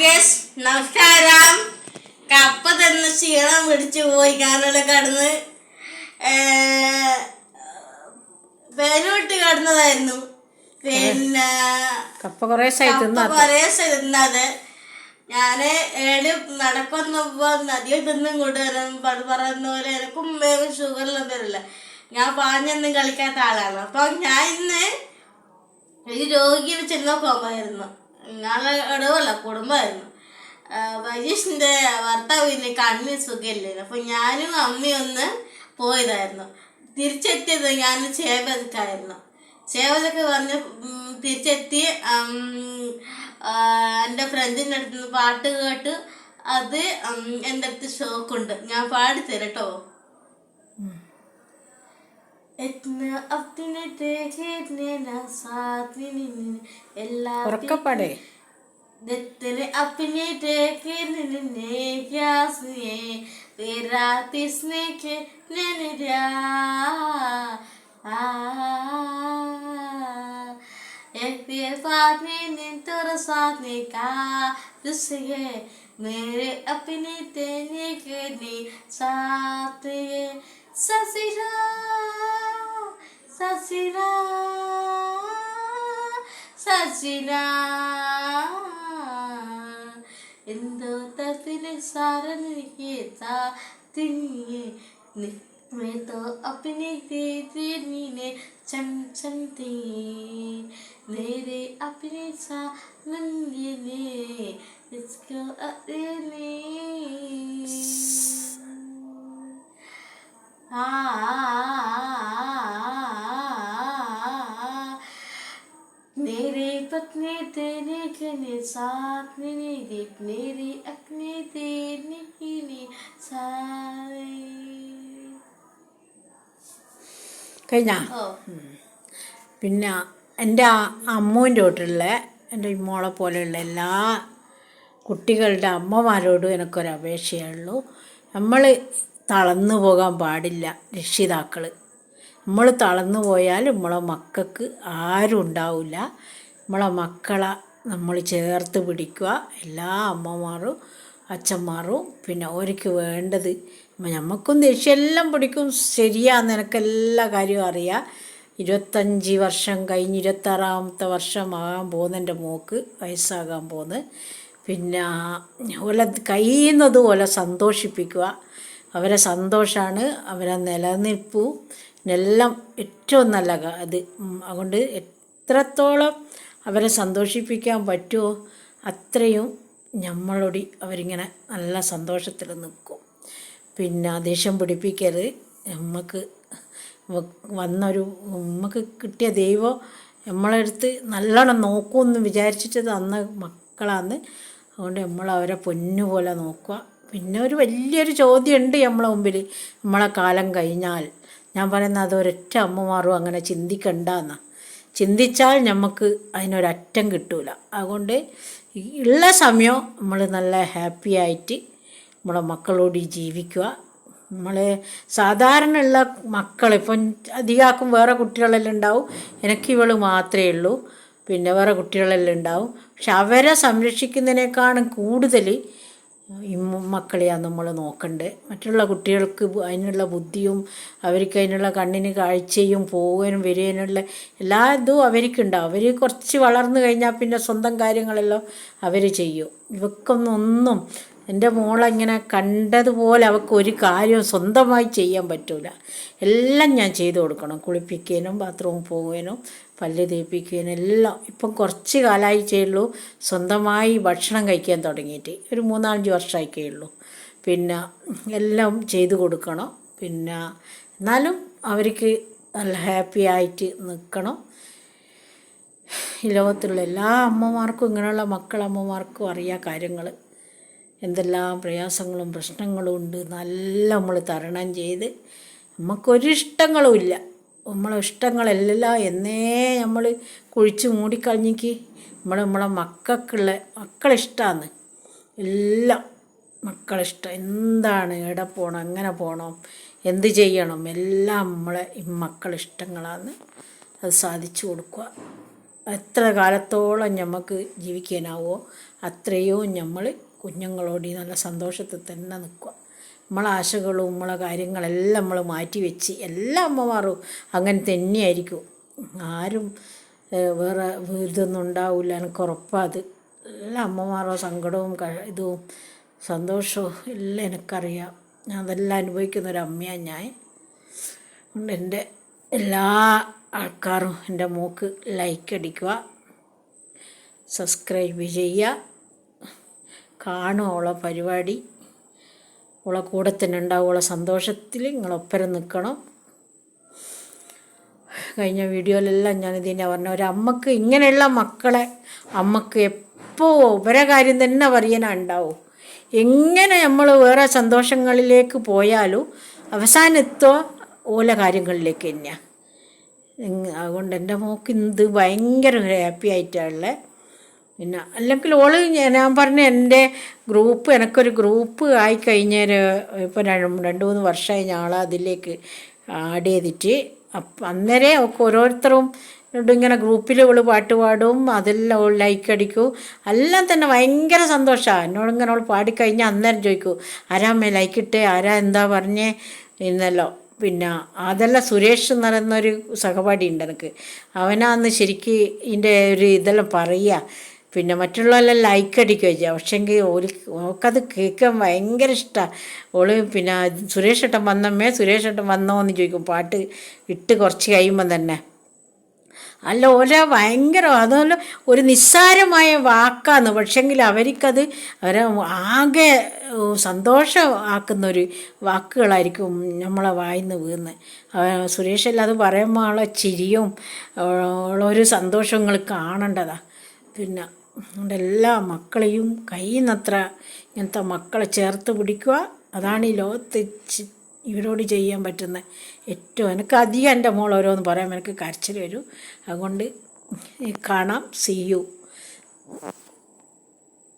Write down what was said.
Guys നമസ്കാരം. കപ്പ തന്നെ ക്ഷീണം പിടിച്ചു പോയി. കാരണം കടന്ന് പേരോട്ട് കടന്നതായിരുന്നു. പിന്നെ കപ്പ കുറേ കൊറേ തിന്നത്. ഞാൻ ഏട് നടക്കുന്നപ്പോ നദിയെ തിന്നും കൊണ്ടുവരാൻ പറയുന്ന പോലെ എനിക്കും വേഗം ഷുഗറിലൊന്നും വരില്ല ഞാൻ പാഞ്ഞൊന്നും കളിക്കാത്ത ആളാണ്. അപ്പൊ ഞാൻ ഇന്ന് ഒരു രോഗിയെ ചെന്ന് നോക്കുമായിരുന്നു ഞങ്ങളെ ഇടവല്ല കുടുംബമായിരുന്നു ഭർത്താവ് ഭർത്താവിന് കണ്ണിന് സുഖമില്ലേ അപ്പോൾ ഞാനും അമ്മയും ഒന്ന് പോയതായിരുന്നു. തിരിച്ചെത്തിയത് ഞാൻ ചേവതക്കായിരുന്നു ചേവതൊക്കെ പറഞ്ഞ് തിരിച്ചെത്തി എന്റെ ഫ്രണ്ടിന്റെ അടുത്ത് നിന്ന് പാട്ട് കേട്ട് അത് എന്റെ അടുത്ത് ഷോക്കുണ്ട് ഞാൻ പാടി കേട്ടോ. ഉറക്കപ്പാടേ तेरे अपने देखने ने क्या सुने तेरा तिसने के नैन दिया एक तेरे साथ ने तेरा साथ ने कहा तुझसे मेरे अपने तेने के ने साथ ये ससिरा സസിനാ സസിനാ എന്തോ തത്തിലെ സാരനിക്ക് തിന്നിയെ मैं तो अपने तेरे नीने चम चमते मेरे अपने सा नंगे ने इसको अरे साथ मेरे दीप मेरे अपने तेरे किने सारे കഴിഞ്ഞാ ഓ പിന്നെ എൻ്റെ അമ്മൂൻ്റെ വീട്ടിലുള്ള എൻ്റെ മോളെ പോലെയുള്ള എല്ലാ കുട്ടികളുടെ അമ്മമാരോടും എനിക്കൊരു അപേക്ഷയുള്ളൂ നമ്മൾ തളർന്നു പോകാൻ പാടില്ല രക്ഷിതാക്കൾ നമ്മൾ തളർന്നു പോയാൽ നമ്മളെ മക്കൾക്ക് ആരും ഉണ്ടാവില്ല നമ്മളെ മക്കളെ നമ്മൾ ചേർത്ത് പിടിക്കുക. എല്ലാ അമ്മമാരും അച്ഛന്മാരും പിന്നെ അവർക്ക് വേണ്ടത് നമുക്കും ദേഷ്യമെല്ലാം പിടിക്കും. ശരിയാണ് നിനക്കെല്ലാ കാര്യവും അറിയാം. ഇരുപത്തഞ്ച് വർഷം കഴിഞ്ഞ് ഇരുപത്താറാമത്തെ വർഷമാകാൻ പോകുന്ന എന്റെ മോക്ക് വയസ്സാകാൻ പോകുന്നത് പിന്നെ ഓലെ കഴിയുന്നത് പോലെ സന്തോഷിപ്പിക്കുക. അവരെ സന്തോഷമാണ് അവരെ നിലനിൽപ്പും. എല്ലാം ഏറ്റവും നല്ല അത് അതുകൊണ്ട് എത്രത്തോളം അവരെ സന്തോഷിപ്പിക്കാൻ പറ്റുമോ അത്രയും നമ്മളോടി അവരിങ്ങനെ നല്ല സന്തോഷത്തിൽ നിൽക്കും. പിന്നെ ദേഷ്യം പിടിപ്പിക്കരുത്. നമുക്ക് വന്നൊരു നമുക്ക് കിട്ടിയ ദൈവം നമ്മളെ അടുത്ത് നല്ലോണം നോക്കുമെന്ന് വിചാരിച്ചിട്ട് തന്ന മക്കളാന്ന്. അതുകൊണ്ട് നമ്മൾ അവരെ പൊന്നുപോലെ നോക്കുക. പിന്നെ ഒരു വലിയൊരു ചോദ്യമുണ്ട് നമ്മളെ മുമ്പിൽ നമ്മളെ കാലം കഴിഞ്ഞാൽ. ഞാൻ പറയുന്നത് അതൊരൊറ്റ അമ്മമാറും അങ്ങനെ ചിന്തിക്കണ്ടെന്നാണ് ചിന്തിച്ചാൽ നമുക്ക് അതിനൊരറ്റം കിട്ടൂല. അതുകൊണ്ട് ഉള്ള സമയം നമ്മൾ നല്ല ഹാപ്പി ആയിട്ട് നമ്മളെ മക്കളോട് ജീവിക്കുക. നമ്മൾ സാധാരണ ഉള്ള മക്കൾ ഇപ്പം അധികമാക്കും വേറെ കുട്ടികളെല്ലാം ഉണ്ടാവും. എനിക്ക് ഇവൾ മാത്രമേ ഉള്ളൂ. പിന്നെ വേറെ കുട്ടികളെല്ലാം ഉണ്ടാവും. പക്ഷെ അവരെ സംരക്ഷിക്കുന്നതിനേക്കാളും കൂടുതൽ ഈ മക്കളെയാണ് നമ്മൾ നോക്കണ്ടേ. മറ്റുള്ള കുട്ടികൾക്ക് അതിനുള്ള ബുദ്ധിയും അവർക്ക് അതിനുള്ള കണ്ണിന് കാഴ്ചയും പോകാനും വരുവാനുള്ള എല്ലാ ഇതും അവർക്കുണ്ടാവും അവർ കുറച്ച് വളർന്നു കഴിഞ്ഞാൽ പിന്നെ സ്വന്തം കാര്യങ്ങളെല്ലാം അവർ ചെയ്യും. ഇവക്കൊന്നും ഒന്നും എന്റെ മോളങ്ങനെ കണ്ടതുപോലെ അവൾക്ക് ഒരു കാര്യവും സ്വന്തമായി ചെയ്യാൻ പറ്റില്ല എല്ലാം ഞാൻ ചെയ്തു കൊടുക്കണം. കുളിപ്പിക്കാനും ബാത്റൂമിൽ പോകാനും പല്ല് തേപ്പിക്കാനും എല്ലാം. ഇപ്പം കുറച്ച് കാലമായി ചെയ്യുള്ളൂ സ്വന്തമായി ഭക്ഷണം കഴിക്കാൻ തുടങ്ങിയിട്ട്. ഒരു മൂന്നാലഞ്ച് വർഷമായിക്കേ ഉള്ളൂ. പിന്നെ എല്ലാം ചെയ്തു കൊടുക്കണം. പിന്നെ എന്നാലും അവർക്ക് നല്ല ഹാപ്പി ആയിട്ട് നിൽക്കണം. ഈ ലോകത്തുള്ള എല്ലാ അമ്മമാർക്കും ഇങ്ങനെയുള്ള മക്കളമ്മമാർക്കും അറിയാം കാര്യങ്ങൾ എന്തെല്ലാം പ്രയാസങ്ങളും പ്രശ്നങ്ങളും ഉണ്ട് നല്ല നമ്മൾ തരണം ചെയ്ത് നമുക്കൊരിഷ്ടങ്ങളും ഇല്ല നമ്മളെ ഇഷ്ടങ്ങളെല്ലാം എന്നേ നമ്മൾ കുഴിച്ച് മൂടിക്കളഞ്ഞിക്ക് നമ്മൾ നമ്മളെ മക്കൾക്കുള്ള മക്കളിഷ്ടമാണ് എല്ലാം മക്കളിഷ്ടം. എന്താണ് എവിടെ പോകണം എങ്ങനെ പോകണം എന്ത് ചെയ്യണം എല്ലാം നമ്മളെ മക്കളിഷ്ടങ്ങളാണ് അത് സാധിച്ചു കൊടുക്കുക. എത്ര കാലത്തോളം നമുക്ക് ജീവിക്കാനാവോ അത്രയോ നമ്മൾ കുഞ്ഞുങ്ങളോട് നല്ല സന്തോഷത്തിൽ തന്നെ നിൽക്കുക. നമ്മളെ ആശകളും നമ്മളെ കാര്യങ്ങളെല്ലാം നമ്മൾ മാറ്റി വെച്ച് എല്ലാ അമ്മമാരും അങ്ങനെ തന്നെയായിരിക്കും. ആരും വേറെ ഇതൊന്നും ഉണ്ടാവില്ല എനിക്ക് ഉറപ്പാത് എല്ലാ അമ്മമാരോ സങ്കടവും ഇതും സന്തോഷവും എല്ലാം എനിക്കറിയാം. ഞാൻ അതെല്ലാം അനുഭവിക്കുന്ന ഒരു അമ്മയാണ് ഞാൻ. എന്റെ എല്ലാ ആൾക്കാരും എന്റെ മൂക്ക് ലൈക്ക് അടിക്കുക സബ്സ്ക്രൈബ് ചെയ്യുക ഓളെ പരിപാടി. ഓളെ കൂടെ തന്നെ ഉണ്ടാവും ഓളെ സന്തോഷത്തിൽ നിങ്ങളൊപ്പരം നിൽക്കണം. കഴിഞ്ഞ വീഡിയോയിലെല്ലാം ഞാനിതിനെ പറഞ്ഞ ഒരു അമ്മയ്ക്ക് ഇങ്ങനെയുള്ള മക്കളെ അമ്മയ്ക്ക് എപ്പോൾ ഇവരെ കാര്യം തന്നെ പറയാനാ ഉണ്ടാവും. എങ്ങനെ നമ്മൾ വേറെ സന്തോഷങ്ങളിലേക്ക് പോയാലും അവസാനത്തോ ഓല കാര്യങ്ങളിലേക്ക് തന്നെയാണ് അതുകൊണ്ട് എന്റെ മോക്ക് ഇത് ഭയങ്കര ഹാപ്പി ആയിട്ടാണുള്ളത് പിന്നെ അല്ലെങ്കിൽ ഓൾ ഞാൻ ഞാൻ പറഞ്ഞ എന്റെ ഗ്രൂപ്പ് എനിക്കൊരു ഗ്രൂപ്പ് ആയി കഴിഞ്ഞൊരു ഇപ്പം രണ്ട് മൂന്ന് വർഷമായി ഞങ്ങൾ അതിലേക്ക് ആഡ് ചെയ്തിട്ട്. അപ്പം അന്നേരം ഒക്കെ ഓരോരുത്തരും ഇങ്ങനെ ഗ്രൂപ്പിൽ ഓൾ പാട്ട് പാടും അതെല്ലാം ഓൾ ലൈക്ക് അടിക്കും. എല്ലാം തന്നെ ഭയങ്കര സന്തോഷമാണ് എന്നോട് ഇങ്ങനെ അവൾ പാടിക്കഴിഞ്ഞാൽ അന്നേരം ചോദിക്കും ആരാ അമ്മേ ലൈക്ക് ഇട്ടേ? ആരാ എന്താ പറഞ്ഞേ? എന്നല്ലോ. പിന്നെ അതല്ല സുരേഷ് എന്ന് പറയുന്നൊരു സഹപാഠി ഉണ്ട് എനിക്ക്. അവനാന്ന് ശരിക്ക് ഇതിന്റെ ഒരു ഇതെല്ലാം പറയുക പിന്നെ മറ്റുള്ളവരെല്ലാം ലൈക്ക് അടിക്കുക ചെയ്യുക പക്ഷേങ്കിൽ ഓൽ ഓൾക്കത് കേൾക്കാൻ ഭയങ്കര ഇഷ്ടമാണ് ഓൾ പിന്നെ സുരേഷ് ഏട്ടൻ വന്നമ്മേ സുരേഷ് ഏട്ടൻ വന്നോ എന്ന് ചോദിക്കും. പാട്ട് ഇട്ട് കുറച്ച് കഴിയുമ്പം തന്നെ. അല്ല ഓല ഭയങ്കര അതുപോലെ ഒരു നിസ്സാരമായ വാക്കാന്ന്. പക്ഷെങ്കിൽ അവർക്കത് അവരെ ആകെ സന്തോഷം ആക്കുന്ന ഒരു വാക്കുകളായിരിക്കും നമ്മളെ വായിന്ന് വീഴുന്നത് സുരേഷ് അത് പറയുമ്പോൾ ഉള്ള ചിരിയും ഉള്ളൊരു സന്തോഷങ്ങൾ കാണേണ്ടതാ. പിന്നെ അതുകൊണ്ട് എല്ലാ മക്കളെയും കഴിയുന്നത്ര ഇങ്ങനത്തെ മക്കളെ ചേർത്ത് പിടിക്കുക. അതാണ് ഈ ലോകത്ത് ഇവരോട് ചെയ്യാൻ പറ്റുന്ന ഏറ്റവും എനിക്ക് അധികം എന്റെ മോൾ ഓരോന്ന് പറയാൻ എനിക്ക് കരച്ചിൽ വരും. അതുകൊണ്ട് കാണാം. C U